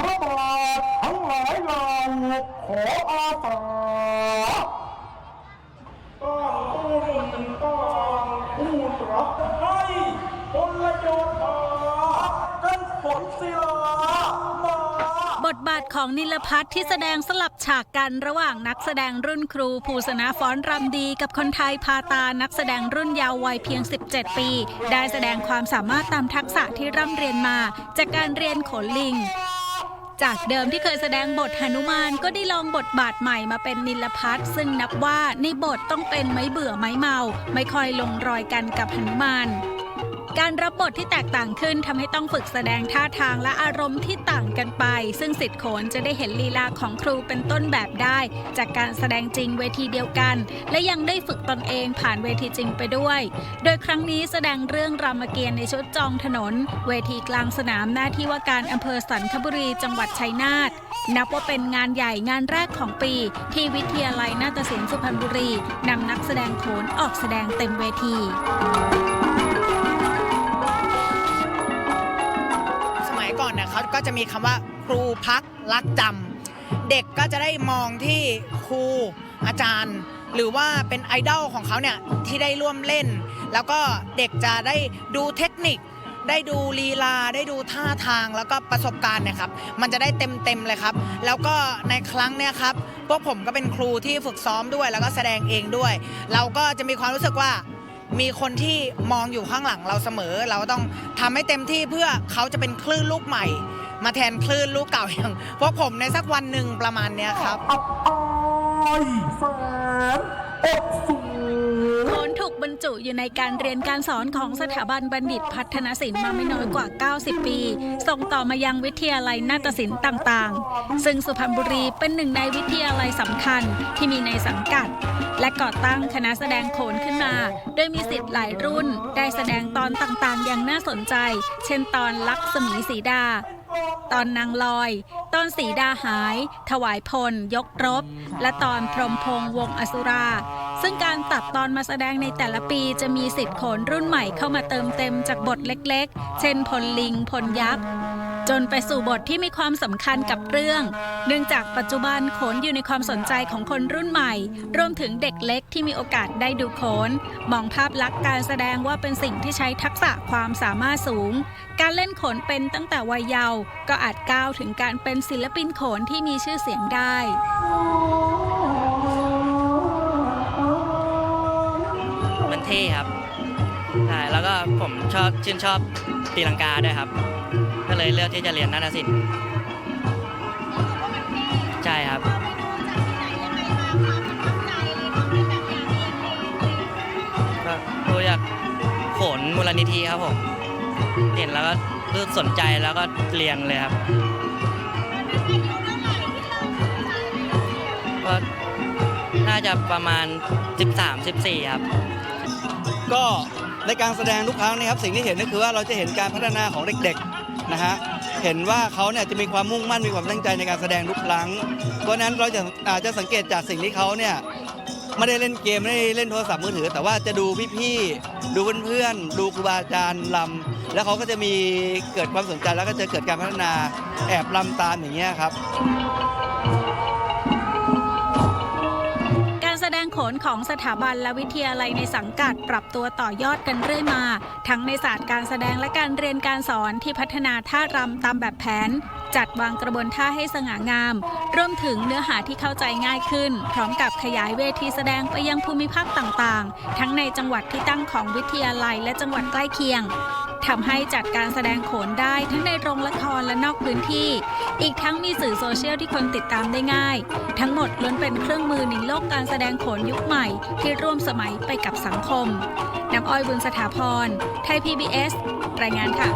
พระบาททั้งหลายเราขออาสาต้องตุ้นต้องพูดรักให้พลโยธากันฝนศิลามาบทบาทของนิลพัฒน์ที่แสดงสลับฉากกันระหว่างนักแสดงรุ่นครูภูสนาฟ้อนรำดี กับคนไทยพาตานักแสดงรุ่นเยาว์วัยเพียง 17 ปี ได้แสดงความสามารถตามทักษะที่ร่ำเรียนมา จากการเรียนโขนลิง จากเดิมที่เคยแสดงบทหนุมานก็ได้ลองบทบาทใหม่มาเป็นนิลพัทซึ่งนับว่าในบทต้องเป็นไม้เบื่อไม้เมา ไม่ค่อยลงรอยกันกับหนุมาน การรับบทที่แตกต่างขึ้นทำให้ต้องฝึกแสดงท่าทางและอารมณ์ที่ต่างกันไป ซึ่งสิทธิ์โขนจะได้เห็นลีลาของครูเป็นต้นแบบได้ จากการแสดงจริงเวทีเดียวกัน และยังได้ฝึกตนเองผ่านเวทีจริงไปด้วย โดยครั้งนี้แสดงเรื่องรามเกียรติ์ในชุดจองถนน เวทีกลางสนามหน้าที่ว่าการอำเภอสันคบุรีจังหวัดชัยนาทนับว่าเป็นงานใหญ่งานแรกของปี ที่วิทยาลัยนาฏศิลป์สุพรรณบุรีนำนักแสดงโขนออกแสดงเต็มเวที เนี่ยเขาก็จะมีคำว่าครูพักรักจำเด็กก็จะได้มองที่ครูอาจารย์ หรือว่าเป็นไอดอลของเขาเนี่ยที่ได้ร่วมเล่น แล้วก็เด็กจะได้ดูเทคนิค ได้ดูลีลาได้ดูท่าทางแล้วก็ประสบการณ์เนี่ยครับมันจะได้เต็มเต็มๆเลยครับ แล้วก็ในครั้งเนี่ยครับพวกผมก็เป็นครูที่ฝึกซ้อมด้วย แล้วก็แสดงเองด้วย เราก็จะมีความรู้สึกว่า มีคนที่มองอยู่ข้างหลังเราเสมอ เราต้องทำให้เต็มที่เพื่อเขาจะเป็นคลื่นลูกใหม่ มาแทนคลื่นลูกเก่าอย่างพวกผมในสักวันหนึ่งประมาณเนี้ยครับอับอายแสนอกสูงโขนถูกบ รรจุอยู่ในการเรียนการสอนของสถาบันบัณฑิตพัฒนศิลป์มาไม่น้อยกว่า 90 ปี ส่งต่อมายังวิทยาลัยนาฏศิลป์ต่างๆ ซึ่งสุพรรณบุรีเป็นหนึ่งในวิทยาลัยสำคัญที่มีในสังกัด และก่อตั้งคณะแสดงโขนขึ้นมา โดยมีสิทธิ์หลายรุ่น ได้แสดงตอนต่างๆ อย่างน่าสนใจ เช่นตอนลักษมีสีดา ตอนนางลอย ตอนสีดาหาย ถวายพล ยกรบ และตอนพรหมพงษ์วงอสุรา ซึ่งการตัดตอนมาแสดงในแต่ละปีจะมีสิทธิ์โขนรุ่นใหม่เข้ามาเติมเต็มจากบทเล็กๆ เช่นพลลิงพลยักษ์ จนไปสู่บทที่มีความสำคัญกับเรื่อง เนื่องจากปัจจุบันโขนอยู่ในความสนใจของคนรุ่นใหม่ รวมถึงเด็กเล็กที่มีโอกาสได้ดูโขน มองภาพลักษณ์การแสดงว่าเป็นสิ่งที่ใช้ทักษะความสามารถสูง การเล่นโขนเป็นตั้งแต่วัยเยาว์ก็อาจก้าวถึงการเป็นศิลปินโขนที่มีชื่อเสียงได้มันเท่ครับใช่แล้วก็ผมชอบชื่นชอบตีลังกาด้วยครับ ก็เลยเลือกที่จะเรียนนาฏศิลป์ใช่ครับ ก็ดูจากโขนมูลนิธิครับผมเห็นแล้วก็รู้สนใจแล้วก็เรียนเลยครับก็น่าจะประมาณ 13-14 ครับ ก็ในการแสดงทุกครั้งนะครับสิ่งที่เห็นก็คือว่าเราจะเห็นการพัฒนาของเด็กๆ นะฮะเห็นว่าเขาเนี่ยจะมีความมุ่งมั่นมีความตั้งใจในการแสดงทุกครั้ง เพราะนั้นเราจะอาจจะสังเกตจากสิ่งที่เขาเนี่ยไม่ได้เล่นเกมไม่ได้เล่นโทรศัพท์มือถือ แต่ว่าจะดูพี่ๆดูเพื่อนๆดูครูบาอาจารย์ลำแล้วเขาก็จะมีเกิดความสนใจแล้วก็จะเกิดการพัฒนาแอบลำตามอย่างเงี้ยครับ แสดงโขนของสถาบันและวิทยาลัยในสังกัดปรับตัวต่อยอดกันเรื่อยมา ทั้งในศาสตร์การแสดงและการเรียนการสอนที่พัฒนาท่ารำตามแบบแผน จัดวางกระบวนท่าให้สง่างาม รวมถึงเนื้อหาที่เข้าใจง่ายขึ้น พร้อมกับขยายเวทีแสดงไปยังภูมิภาคต่างๆ ทั้งในจังหวัดที่ตั้งของวิทยาลัยและจังหวัดใกล้เคียง ทำให้จัดการแสดงโขนได้ทั้งในโรงละครและนอกพื้นที่ อีกทั้งมีสื่อโซเชียลที่คนติดตามได้ง่าย ทั้งหมดล้วนเป็นเครื่องมือในโลกการแสดงโขนยุคใหม่ที่ร่วมสมัยไปกับสังคมน้ำอ้อยบุญสถาพร ไทย PBS รายงานค่ะ